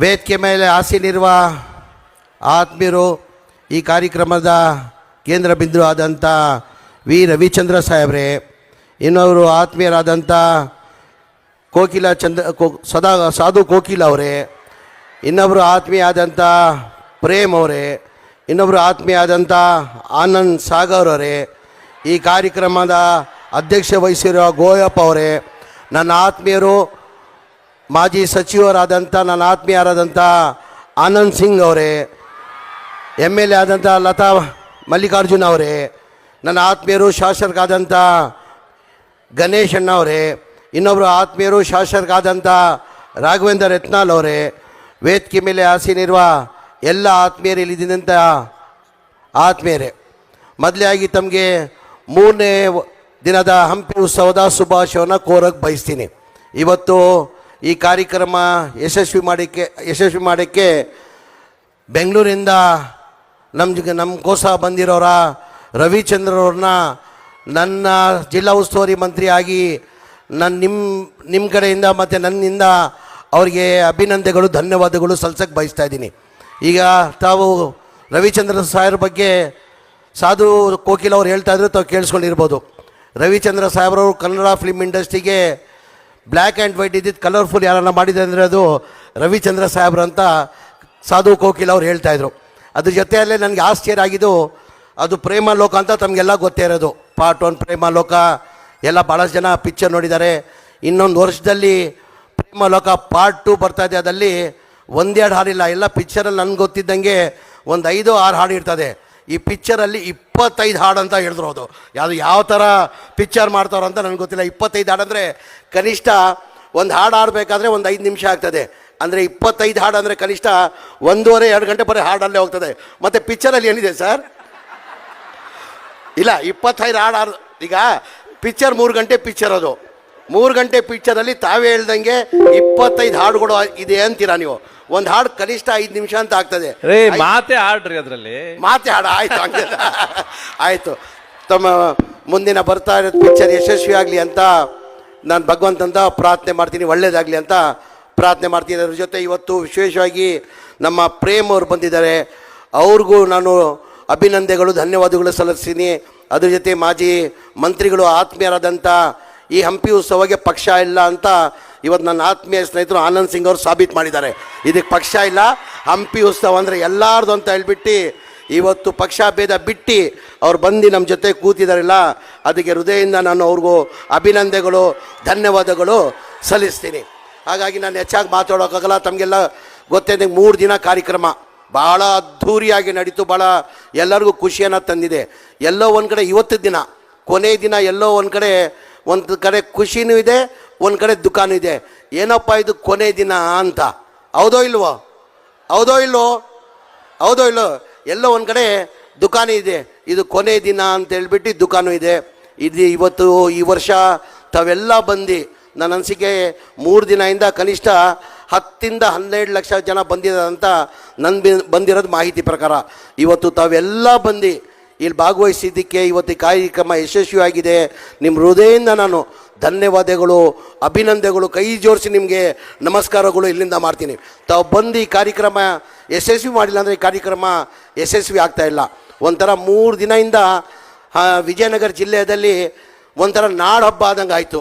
ವೇದಿಕೆ ಮೇಲೆ ಆಸೀನಿರುವ ಆತ್ಮೀಯರು ಈ ಕಾರ್ಯಕ್ರಮದ ಕೇಂದ್ರ ಬಿಂದು ಆದಂಥ ವಿ. ರವಿಚಂದ್ರ ಸಾಹೇಬ್ರೆ ಇನ್ನೊಬ್ಬರು ಆತ್ಮೀಯರಾದಂಥ ಕೋಕಿಲ ಚಂದ್ರ, ಕೋ, ಸದಾ ಸಾಧು ಕೋಕಿಲ ಅವರೇ ಇನ್ನೊಬ್ಬರು ಆತ್ಮೀಯ ಆದಂಥ ಪ್ರೇಮ್ ಅವರೇ ಇನ್ನೊಬ್ಬರು ಆತ್ಮೀಯ ಆದಂಥ ಆನಂದ್ ಸಾಗರ್ ಅವರೇ, ಈ ಕಾರ್ಯಕ್ರಮದ ಅಧ್ಯಕ್ಷ ವಹಿಸಿರುವ ಗೋಯಪ್ಪ ಅವರೇ, ನನ್ನ ಆತ್ಮೀಯರು ಮಾಜಿ ಸಚಿವರಾದಂಥ ನನ್ನ ಆತ್ಮೀಯರಾದಂಥ ಆನಂದ್ ಸಿಂಗ್ ಅವರೇ, ಎಂ ಎಲ್ ಎ ಆದಂಥ ಲತಾ ಮಲ್ಲಿಕಾರ್ಜುನ್ ಅವರೇ, ನನ್ನ ಆತ್ಮೀಯರು ಶಾಸಕರಾದಂಥ ಗಣೇಶ್ ಅಣ್ಣ ಅವರೇ ಇನ್ನೊಬ್ಬರು ಆತ್ಮೀಯರು ಶಾಸಕರಾದಂಥ ರಾಘವೇಂದ್ರ ರತ್ನಾಲ್ ಅವರೇ, ವೇದಿಕೆ ಮೇಲೆ ಆಸೀನಿರುವ ಎಲ್ಲ ಆತ್ಮೀಯರು ಇಲ್ಲಿದ್ದಂಥ ಆತ್ಮೀಯರೇ ಆಗಿ ತಮಗೆ ಮೂರನೇ ದಿನದ ಹಂಪಿ ಉತ್ಸವದ ಶುಭಾಶಯವನ್ನು ಕೋರಕ್ಕೆ ಬಯಸ್ತೀನಿ. ಇವತ್ತು ಈ ಕಾರ್ಯಕ್ರಮ ಯಶಸ್ವಿ ಮಾಡೋಕ್ಕೆ ಯಶಸ್ವಿ ಮಾಡೋಕ್ಕೆ ಬೆಂಗಳೂರಿಂದ ನಮ್ಮ ನಮಗೋಸ್ಕರ ಬಂದಿರೋರ ರವಿಚಂದ್ರವ್ರನ್ನ ನನ್ನ ಜಿಲ್ಲಾ ಉಸ್ತುವಾರಿ ಮಂತ್ರಿಯಾಗಿ ನನ್ನ ನಿಮ್ಮ ನಿಮ್ಮ ಕಡೆಯಿಂದ ಮತ್ತು ನನ್ನಿಂದ ಅವರಿಗೆ ಅಭಿನಂದನೆಗಳು, ಧನ್ಯವಾದಗಳು ಸಲ್ಸಕ್ಕೆ ಬಯಸ್ತಾ ಇದ್ದೀನಿ. ಈಗ ತಾವು ರವಿಚಂದ್ರ ಸಾಹೇಬ್ರ ಬಗ್ಗೆ ಸಾಧು ಕೋಕಿಲ್ ಅವ್ರು ಹೇಳ್ತಾ ಇದ್ರು, ತಾವು ಕೇಳಿಸ್ಕೊಂಡಿರ್ಬೋದು. ರವಿಚಂದ್ರ ಸಾಹೇಬ್ರವರು ಕನ್ನಡ ಫಿಲ್ಮ್ ಇಂಡಸ್ಟ್ರಿಗೆ ಬ್ಲ್ಯಾಕ್ ಆ್ಯಂಡ್ ವೈಟ್ ಇದ್ದಿದ್ದು ಕಲರ್ಫುಲ್ ಯಾರನ್ನ ಮಾಡಿದೆ ಅಂದರೆ ಅದು ರವಿಚಂದ್ರ ಸಾಹೇಬ್ರು ಅಂತ ಸಾಧು ಕೋಕಿಲ್ ಅವ್ರು ಹೇಳ್ತಾ ಇದ್ರು. ಅದ್ರ ಜೊತೆಯಲ್ಲೇ ನನಗೆ ಆಶ್ಚರ್ಯ ಆಗಿದ್ದು ಅದು ಪ್ರೇಮ ಲೋಕ ಅಂತ ತಮಗೆಲ್ಲ ಗೊತ್ತೇ ಇರೋದು. ಪಾರ್ಟ್ ಒನ್ ಪ್ರೇಮ ಲೋಕ, ಎಲ್ಲ ಭಾಳಷ್ಟು ಜನ ಪಿಕ್ಚರ್ ನೋಡಿದ್ದಾರೆ. ಇನ್ನೊಂದು ವರ್ಷದಲ್ಲಿ ಪ್ರೇಮ ಲೋಕ ಪಾರ್ಟ್ ಟು ಬರ್ತಾ ಇದೆ. ಅದರಲ್ಲಿ ಒಂದೆರಡು ಹಾಡಿಲ್ಲ, ಎಲ್ಲ ಪಿಕ್ಚರಲ್ಲಿ ನನಗೆ ಗೊತ್ತಿದ್ದಂಗೆ ಒಂದು ಐದು ಆರು ಹಾಡು ಇರ್ತದೆ. ಈ ಪಿಕ್ಚರಲ್ಲಿ ಇಪ್ಪತ್ತೈದು ಹಾಡು ಅಂತ ಹೇಳಿದ್ರು ಅದು. ಯಾವುದು ಯಾವ ಥರ ಪಿಕ್ಚರ್ ಮಾಡ್ತಾರೋ ಅಂತ ನನಗೆ ಗೊತ್ತಿಲ್ಲ. ಇಪ್ಪತ್ತೈದು ಹಾಡು ಅಂದರೆ ಕನಿಷ್ಠ ಒಂದು ಹಾಡು ಆಡಬೇಕಾದ್ರೆ ಒಂದು ಐದು ನಿಮಿಷ ಆಗ್ತದೆ. ಅಂದರೆ ಇಪ್ಪತ್ತೈದು ಹಾಡು ಅಂದರೆ ಕನಿಷ್ಠ ಒಂದೂವರೆ, ಎರಡು ಗಂಟೆ ಬರೀ ಹಾಡಲ್ಲೇ ಹೋಗ್ತದೆ. ಮತ್ತು ಪಿಕ್ಚರಲ್ಲಿ ಏನಿದೆ ಸರ್? ಇಲ್ಲ, ಇಪ್ಪತ್ತೈದು ಹಾಡು ಆಡ್ ಈಗ ಪಿಕ್ಚರ್ ಮೂರು ಗಂಟೆ ಪಿಕ್ಚರ್ ಅದು. ಮೂರು ಗಂಟೆ ಪಿಕ್ಚರಲ್ಲಿ ತಾವೇ ಹೇಳ್ದಂಗೆ ಇಪ್ಪತ್ತೈದು ಹಾಡುಗಳು ಇದೆ ಅಂತೀರಾ ನೀವು? ಒಂದು ಹಾಡು ಕನಿಷ್ಠ ಐದು ನಿಮಿಷ ಅಂತ ಆಗ್ತದೆ. ರೇ ಮಾತೆ ಆಡ್ರಿ ಅದರಲ್ಲಿ. ಮಾತೆ ಹಾಡು ಆಯ್ತು ಹಂಗೆ. ಆಯಿತು. ತಮ್ಮ ಮುಂದಿನ ಬರ್ತಾ ಇರೋದು ಪಿಕ್ಚರ್ ಯಶಸ್ವಿ ಆಗಲಿ ಅಂತ ನಾನು ಭಗವಂತಂದ ಪ್ರಾರ್ಥನೆ ಮಾಡ್ತೀನಿ ಒಳ್ಳೇದಾಗಲಿ ಅಂತ ಪ್ರಾರ್ಥನೆ ಮಾಡ್ತೀನಿ. ಅದ್ರ ಜೊತೆ ಇವತ್ತು ವಿಶೇಷವಾಗಿ ನಮ್ಮ ಪ್ರೇಮ್ ಅವರು ಬಂದಿದ್ದಾರೆ. ಅವ್ರಿಗೂ ನಾನು ಅಭಿನಂದನೆಗಳು ಧನ್ಯವಾದಗಳು ಸಲ್ಲಿಸ್ತೀನಿ. ಅದ್ರ ಜೊತೆ ಮಾಜಿ ಮಂತ್ರಿಗಳು ಆತ್ಮೀಯರಾದಂಥ ಈ ಹಂಪಿ ಉತ್ಸವಕ್ಕೆ ಪಕ್ಷ ಇಲ್ಲ ಅಂತ ಇವತ್ತು ನನ್ನ ಆತ್ಮೀಯ ಸ್ನೇಹಿತರು ಆನಂದ್ ಸಿಂಗ್ ಅವರು ಸಾಬೀತು ಮಾಡಿದ್ದಾರೆ. ಇದಕ್ಕೆ ಪಕ್ಷ ಇಲ್ಲ. ಹಂಪಿ ಉತ್ಸವ ಅಂದರೆ ಎಲ್ಲಾರ್ದು ಅಂತ ಹೇಳ್ಬಿಟ್ಟು ಇವತ್ತು ಪಕ್ಷ ಭೇದ ಬಿಟ್ಟು ಅವ್ರು ಬಂದು ನಮ್ಮ ಜೊತೆ ಕೂತಿದಾರಲ್ಲ ಅದಕ್ಕೆ ಹೃದಯದಿಂದ ನಾನು ಅವ್ರಿಗೂ ಅಭಿನಂದನೆಗಳು, ಧನ್ಯವಾದಗಳು ಸಲ್ಲಿಸ್ತೀನಿ. ಹಾಗಾಗಿ ನಾನು ಹೆಚ್ಚಾಗಿ ಮಾತಾಡೋಕ್ಕಾಗಲ್ಲ, ತಮಗೆಲ್ಲ ಗೊತ್ತಿದ್ದಂಗೆ ಮೂರು ದಿನ ಕಾರ್ಯಕ್ರಮ. ಭಾಳ ಅದ್ಧೂರಿಯಾಗಿ ನಡೀತು ಭಾಳ ಎಲ್ಲರಿಗೂ ಖುಷಿಯನ್ನು ತಂದಿದೆ. ಎಲ್ಲೋ ಒಂದು ಕಡೆ ಇವತ್ತು ದಿನ, ಕೊನೆ ದಿನ ಎಲ್ಲೋ ಒಂದು ಕಡೆ ಒಂದು ಕಡೆ ಖುಷಿನೂ ಇದೆ, ಒಂದು ಕಡೆ ದುಃಖನೂ ಇದೆ. ಏನಪ್ಪ ಇದು ಕೊನೆ ದಿನ ಅಂತ? ಹೌದೋ ಇಲ್ವೋ? ಹೌದೋ ಇಲ್ವೋ? ಹೌದೋ ಇಲ್ಲೋ ಎಲ್ಲೋ ಒಂದು ಕಡೆ ದುಕಾನು ಇದೆ. ಇದು ಕೊನೆ ದಿನ ಅಂತ ಹೇಳ್ಬಿಟ್ಟು ದುಕಾನು ಇದೆ. ಇದು ಇವತ್ತು ಈ ವರ್ಷ ತಾವೆಲ್ಲ ಬಂದು, ನನ್ನ ಅನಿಸಿಕೆ ಮೂರು ದಿನದಿಂದ ಕನಿಷ್ಠ ಹತ್ತಿಂದ ಹನ್ನೆರಡು ಲಕ್ಷ ಜನ ಬಂದಿದ್ದಾರೆ ಅಂತ ನನ್ನ ಬಂದಿರೋದು ಮಾಹಿತಿ ಪ್ರಕಾರ. ಇವತ್ತು ತಾವೆಲ್ಲ ಬಂದು ಇಲ್ಲಿ ಭಾಗವಹಿಸಿದ್ದಕ್ಕೆ ಇವತ್ತು ಈ ಕಾರ್ಯಕ್ರಮ ಯಶಸ್ವಿಯಾಗಿದೆ. ನಿಮ್ಮ ಹೃದಯದಿಂದ ನಾನು ಧನ್ಯವಾದಗಳು, ಅಭಿನಂದನೆಗಳು, ಕೈ ಜೋಡಿಸಿ ನಿಮಗೆ ನಮಸ್ಕಾರಗಳು ಇಲ್ಲಿಂದ ಮಾಡ್ತೀನಿ. ತಾವು ಬಂದು ಈ ಕಾರ್ಯಕ್ರಮ ಯಶಸ್ವಿ ಮಾಡಿಲ್ಲ ಅಂದರೆ ಈ ಕಾರ್ಯಕ್ರಮ ಯಶಸ್ವಿ ಆಗ್ತಾ ಇಲ್ಲ. ಒಂಥರ ಮೂರು ದಿನದಿಂದ ವಿಜಯನಗರ ಜಿಲ್ಲೆಯಲ್ಲಿ ಒಂಥರ ನಾಡಹಬ್ಬ ಆದಂಗೆ ಆಯಿತು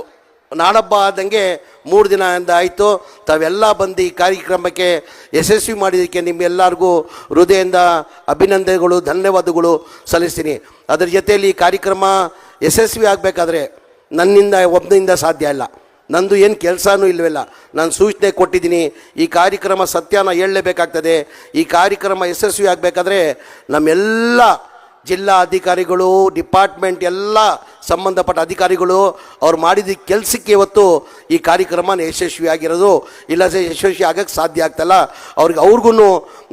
ನಾಡಹಬ್ಬ ಆದಂಗೆ ಮೂರು ದಿನದಿಂದ ಆಯಿತು. ತಾವೆಲ್ಲ ಬಂದು ಈ ಕಾರ್ಯಕ್ರಮಕ್ಕೆ ಯಶಸ್ವಿ ಮಾಡಿದ್ದಕ್ಕೆ ನಿಮ್ಮೆಲ್ಲರಿಗೂ ಹೃದಯದಿಂದ ಅಭಿನಂದನೆಗಳು, ಧನ್ಯವಾದಗಳು ಸಲ್ಲಿಸ್ತೀನಿ. ಅದರ ಜೊತೆಯಲ್ಲಿ ಈ ಕಾರ್ಯಕ್ರಮ ಯಶಸ್ವಿ ಆಗಬೇಕಾದ್ರೆ ನನ್ನಿಂದ ಒಬ್ಬನಿಂದ ಸಾಧ್ಯ ಇಲ್ಲ. ನಂದು ಏನು ಕೆಲಸನೂ ಇಲ್ಲವಲ್ಲ ನಾನು ಸೂಚನೆ ಕೊಟ್ಟಿದ್ದೀನಿ, ಈ ಕಾರ್ಯಕ್ರಮ ಸತ್ಯನ ಹೇಳಲೇಬೇಕಾಗ್ತದೆ. ಈ ಕಾರ್ಯಕ್ರಮ ಯಶಸ್ವಿ ಆಗಬೇಕಾದ್ರೆ ನಮ್ಮೆಲ್ಲ ಜಿಲ್ಲಾ ಅಧಿಕಾರಿಗಳು ಡಿಪಾರ್ಟ್ಮೆಂಟ್ ಎಲ್ಲ ಸಂಬಂಧಪಟ್ಟ ಅಧಿಕಾರಿಗಳು ಅವ್ರು ಮಾಡಿದ ಕೆಲಸಕ್ಕೆ ಇವತ್ತು ಈ ಕಾರ್ಯಕ್ರಮ ಯಶಸ್ವಿಯಾಗಿರೋದು. ಇಲ್ಲ ಯಶಸ್ವಿ ಆಗಕ್ಕೆ ಸಾಧ್ಯ ಆಗ್ತಲ್ಲ. ಅವ್ರಿಗೆ ಅವ್ರಿಗೂ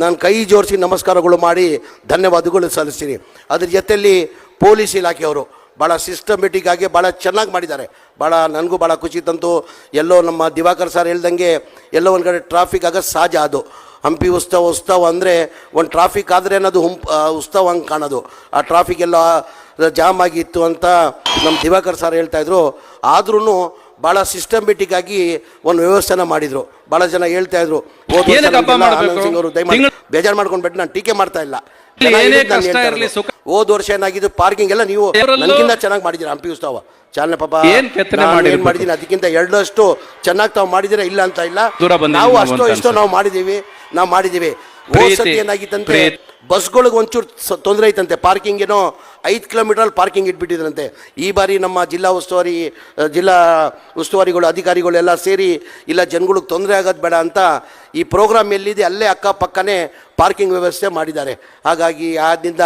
ನಾನು ಕೈ ಜೋಡಿಸಿ ನಮಸ್ಕಾರಗಳು ಮಾಡಿ ಧನ್ಯವಾದಗಳು ಸಲ್ಲಿಸ್ತೀನಿ. ಅದ್ರ ಜೊತೆಯಲ್ಲಿ ಪೊಲೀಸ್ ಇಲಾಖೆಯವರು ಭಾಳ ಸಿಸ್ಟಮೆಟಿಕ್ ಆಗಿ ಭಾಳ ಚೆನ್ನಾಗಿ ಮಾಡಿದ್ದಾರೆ. ಭಾಳ ನನಗೂ ಭಾಳ ಖುಷಿ ತಂತು. ಎಲ್ಲೋ ನಮ್ಮ ದಿವಾಕರ್ ಸರ್ ಹೇಳ್ದಂಗೆ ಎಲ್ಲೋ ಒಂದು ಕಡೆ ಟ್ರಾಫಿಕ್ ಆಗೋದು ಸಹಜ ಅದು. ಹಂಪಿ ಉತ್ಸವ ಉತ್ಸವ ಅಂದರೆ ಒಂದು ಟ್ರಾಫಿಕ್ ಆದರೆ ಅನ್ನೋದು ಹುಂಪ್ ಉತ್ಸವ ಹಂಗೆ ಕಾಣೋದು. ಆ ಟ್ರಾಫಿಕ್ ಎಲ್ಲ ಜಾಮ್ ಆಗಿತ್ತು ಅಂತ ನಮ್ಮ ದಿವಾಕರ್ ಸರ್ ಹೇಳ್ತಾಯಿದ್ರು ಆದ್ರೂ ಭಾಳ ಸಿಸ್ಟಮೆಟಿಕ್ ಆಗಿ ಒಂದು ವ್ಯವಸ್ಥೆನ ಮಾಡಿದ್ರು. ಭಾಳ ಜನ ಹೇಳ್ತಾ ಇದ್ರು ಸಿಂಗ್ ಅವರು ದಯಮಾಡಿ ಬೇಜಾರು ಮಾಡ್ಕೊಂಡ್ಬಿಟ್ಟು ನಾನು ಟೀಕೆ ಮಾಡ್ತಾ ಇಲ್ಲ. ಹೋದ ವರ್ಷ ಏನಾಗಿದ್ದು ಪಾರ್ಕಿಂಗ್ ಎಲ್ಲ ನೀವು ನನಗಿಂತ ಚೆನ್ನಾಗಿ ಮಾಡಿದ್ದೀರಾ ಹಂಪಿ ಉತ್ಸವ? ಚಾಲನೆ ಪಾಪ ಏನ್ ಮಾಡಿದ್ದೀನಿ ಅದಕ್ಕಿಂತ ಎರಡಷ್ಟು ಚೆನ್ನಾಗಿ ತಾವು ಮಾಡಿದಿರ ಇಲ್ಲ ಅಂತ ಇಲ್ಲ. ನಾವು ಅಷ್ಟೋ ಇಷ್ಟೋ. ನಾವು ಮಾಡಿದೀವಿ ನಾವು ಮಾಡಿದ್ದೀವಿ ಹೋದ್ ಪ್ರೀತಿ, ಸತಿ ಏನಾಗಿತ್ತಂತೆ. ಬಸ್ಗಳಿಗೆ ಒಂಚೂರು ತೊಂದರೆ ಐತಂತೆ ಪಾರ್ಕಿಂಗ್ ಏನೋ ಐದು ಕಿಲೋಮೀಟರ್ ಪಾರ್ಕಿಂಗ್ ಇಟ್ಬಿಟ್ಟಿದ್ರಂತೆ. ಈ ಬಾರಿ ನಮ್ಮ ಜಿಲ್ಲಾ ಉಸ್ತುವಾರಿ ಜಿಲ್ಲಾ ಉಸ್ತುವಾರಿಗಳು ಅಧಿಕಾರಿಗಳೆಲ್ಲ ಸೇರಿ, ಇಲ್ಲ ಜನಗಳಿಗೆ ತೊಂದರೆ ಆಗೋದು ಬೇಡ ಅಂತ ಈ ಪ್ರೋಗ್ರಾಮ್ ಎಲ್ಲಿದೆ ಅಲ್ಲೇ ಅಕ್ಕಪಕ್ಕನೇ ಪಾರ್ಕಿಂಗ್ ವ್ಯವಸ್ಥೆ ಮಾಡಿದ್ದಾರೆ. ಹಾಗಾಗಿ ಆದ್ದರಿಂದ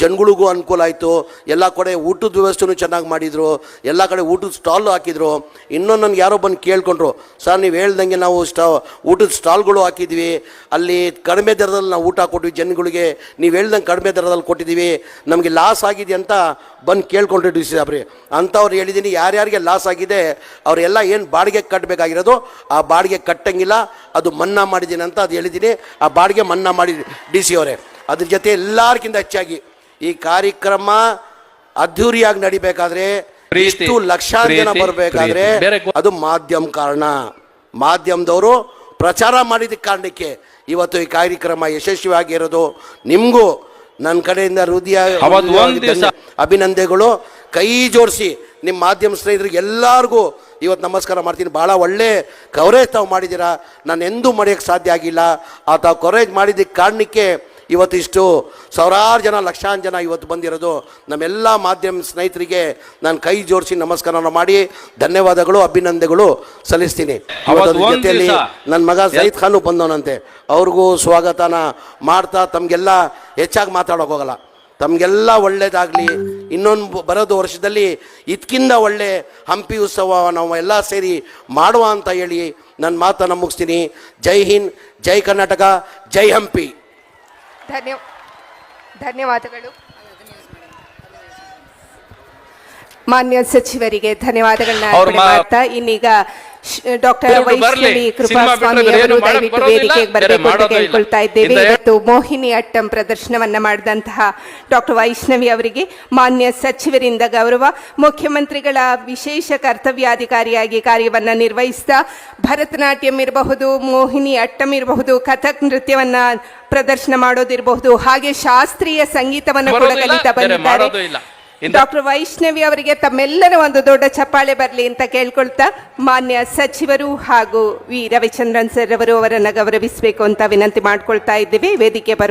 ಜನಗಳಿಗೂ ಅನುಕೂಲ ಆಯಿತು. ಎಲ್ಲ ಕಡೆ ಊಟದ ವ್ಯವಸ್ಥೆನೂ ಚೆನ್ನಾಗಿ ಮಾಡಿದರು. ಎಲ್ಲ ಕಡೆ ಊಟದ ಸ್ಟಾಲ್ ಹಾಕಿದರು. ಇನ್ನೊಂದು ನನಗೆ ಯಾರೋ ಬಂದು ಕೇಳ್ಕೊಂಡ್ರು, ಸರ್, ನೀವು ಹೇಳ್ದಂಗೆ ನಾವು ಸ್ಟಾ, ಊಟದ ಸ್ಟಾಲ್ಗಳು ಹಾಕಿದ್ವಿ. ಅಲ್ಲಿ ಕಡಿಮೆ ದರದಲ್ಲಿ ನಾವು ಊಟ ಕೊಟ್ವಿ ಜನಗಳಿಗೆ. ನೀವು ಹೇಳ್ದಂಗೆ ಕಡಿಮೆ ದರದಲ್ಲಿ ಕೊಟ್ಟಿದ್ದೀವಿ. ನಮಗೆ ಲಾಸ್ ಆಗಿದೆ ಅಂತ ಬಂದು ಕೇಳ್ಕೊಂಡ್ರೆ ಡಿ ಸಿ ಸಾಬ್ರಿ. ಅಂಥವ್ರು ಹೇಳಿದ್ದೀನಿ ಯಾರ್ಯಾರಿಗೆ ಲಾಸ್ ಆಗಿದೆ ಅವರೆಲ್ಲ ಏನು ಬಾಡಿಗೆ ಕಟ್ಟಬೇಕಾಗಿರೋದು ಆ ಬಾಡಿಗೆ ಕಟ್ಟಂಗಿಲ್ಲ ಅದು ಮನ್ನಾ ಮಾಡಿದ್ದೀನಿ ಅಂತ ಅದು ಹೇಳಿದ್ದೀನಿ ಆ ಬಾಡಿಗೆ ಮನ್ನಾ ಮಾಡಿ ಡಿ ಸಿ ಅವರೇ. ಅದ್ರ ಜೊತೆ ಎಲ್ಲರಿಗಿಂತ ಹೆಚ್ಚಾಗಿ ಈ ಕಾರ್ಯಕ್ರಮ ಅದ್ಧೂರಿಯಾಗಿ ನಡಿಬೇಕಾದ್ರೆ ಇಷ್ಟು ಲಕ್ಷಾಂತರ ಜನ ಬರಬೇಕಾದ್ರೆ ಅದು ಮಾಧ್ಯಮ ಕಾರಣ. ಮಾಧ್ಯಮದವರು ಪ್ರಚಾರ ಮಾಡಿದ ಕಾರಣಕ್ಕೆ ಇವತ್ತು ಈ ಕಾರ್ಯಕ್ರಮ ಯಶಸ್ವಿಯಾಗಿರೋದು. ನಿಮಗೂ ನನ್ನ ಕಡೆಯಿಂದ ಹೃದಯ ಅಭಿನಂದನೆಗಳು. ಕೈ ಜೋಡಿಸಿ. ನಿಮ್ಮ ಮಾಧ್ಯಮ ಸ್ನೇಹಿತರಿಗೆ ಎಲ್ಲರಿಗೂ ಇವತ್ತು ನಮಸ್ಕಾರ ಮಾಡ್ತೀನಿ. ಭಾಳ ಒಳ್ಳೆ ಕವರೇಜ್ ತಾವು ಮಾಡಿದ್ದೀರಾ. ನಾನು ಎಂದೂ ಮರೆಯೋಕ್ಕೆ ಸಾಧ್ಯ ಆಗಿಲ್ಲ. ಆ ತಾವು ಕವರೇಜ್ ಮಾಡಿದ್ದಕ್ಕೆ ಕಾರಣಕ್ಕೆ ಇವತ್ತಿಷ್ಟು ಸಾವಿರಾರು ಜನ ಲಕ್ಷಾಂತರ ಜನ ಇವತ್ತು ಬಂದಿರೋದು. ನಮ್ಮೆಲ್ಲ ಮಾಧ್ಯಮ ಸ್ನೇಹಿತರಿಗೆ ನಾನು ಕೈ ಜೋಡಿಸಿ ನಮಸ್ಕಾರ ಮಾಡಿ ಧನ್ಯವಾದಗಳು ಅಭಿನಂದನೆಗಳು ಸಲ್ಲಿಸ್ತೀನಿ. ಜೊತೆಯಲ್ಲಿ ನನ್ನ ಮಗ ಸೈದ್ ಖಾನು ಬಂದವನಂತೆ. ಅವ್ರಿಗೂ ಸ್ವಾಗತನ ಮಾಡ್ತಾ ತಮಗೆಲ್ಲ ಹೆಚ್ಚಾಗಿ ಮಾತಾಡೋಕೆ ಹೋಗಲ್ಲ. ತಮಗೆಲ್ಲ ಒಳ್ಳೇದಾಗಲಿ ಇನ್ನೊಂದು ಬರೋದು ವರ್ಷದಲ್ಲಿ ಇದಕ್ಕಿಂತ ಒಳ್ಳೆ ಹಂಪಿ ಉತ್ಸವ ನಾವು ಎಲ್ಲ ಸೇರಿ ಮಾಡುವ ಅಂತ ಹೇಳಿ ನನ್ನ ಮಾತನ್ನು ಮುಗಿಸ್ತೀನಿ. ಜೈ ಹಿಂದ್ ಜೈ ಕರ್ನಾಟಕ ಜೈ ಹಂಪಿ. ಧನ್ಯ ಧನ್ಯವಾದಗಳು. ಮಾನ್ಯ ಸಚಿವರಿಗೆ ಧನ್ಯವಾದಗಳನ್ನ ಇನ್ನೀಗ ಡಾಕ್ಟರ್. ವೈಷ್ಣವಿ ಸಿನಿಮಾ ಕೃಪಾಸ್ವಾಮಿ ಬಿಟ್ರೆ ಬೇರೆ ಅವರು ದಯವಿಟ್ಟು ವೇದಿಕೆಗೆ ಬರಬೇಕು ಅಂತ ಕೇಳ್ಕೊಳ್ತಾ ಇದ್ದೇವೆ. ಇವತ್ತು ಮೋಹಿನಿ ಅಟ್ಟಂ ಪ್ರದರ್ಶನವನ್ನ ಮಾಡಿದಂತಹ ಡಾಕ್ಟರ್ ವೈಷ್ಣವಿ ಅವರಿಗೆ ಮಾನ್ಯ ಸಚಿವರಿಂದ ಗೌರವ ಮುಖ್ಯಮಂತ್ರಿಗಳ ವಿಶೇಷ ಕರ್ತವ್ಯಾಧಿಕಾರಿಯಾಗಿ ಕಾರ್ಯವನ್ನ ನಿರ್ವಹಿಸ್ತಾ ಭರತನಾಟ್ಯಂ ಇರಬಹುದು ಮೋಹಿನಿ ಅಟ್ಟಂ ಇರಬಹುದು ಕಥಕ್ ನೃತ್ಯವನ್ನ ಪ್ರದರ್ಶನ ಮಾಡೋದಿರಬಹುದು ಹಾಗೆ ಶಾಸ್ತ್ರೀಯ ಸಂಗೀತವನ್ನು ಕೂಡ ಕಲಿತಾ ಬಂದಿದ್ದಾರೆ. ಡಾಕ್ಟರ್ ವೈಷ್ಣವಿ ಅವರಿಗೆ ತಮ್ಮೆಲ್ಲರ ಒಂದು ದೊಡ್ಡ ಚಪ್ಪಾಳೆ ಬರಲಿ ಅಂತ ಕೇಳ್ಕೊಳ್ತಾ ಮಾನ್ಯ ಸಚಿವರು ಹಾಗೂ ವಿ ರವಿಚಂದ್ರನ್ ಸರ್ ಅವರು ಅವರನ್ನು ಗೌರವಿಸಬೇಕು ಅಂತ ವಿನಂತಿ ಮಾಡ್ಕೊಳ್ತಾ ಇದ್ದೇವೆ. ವೇದಿಕೆ ಬರುವ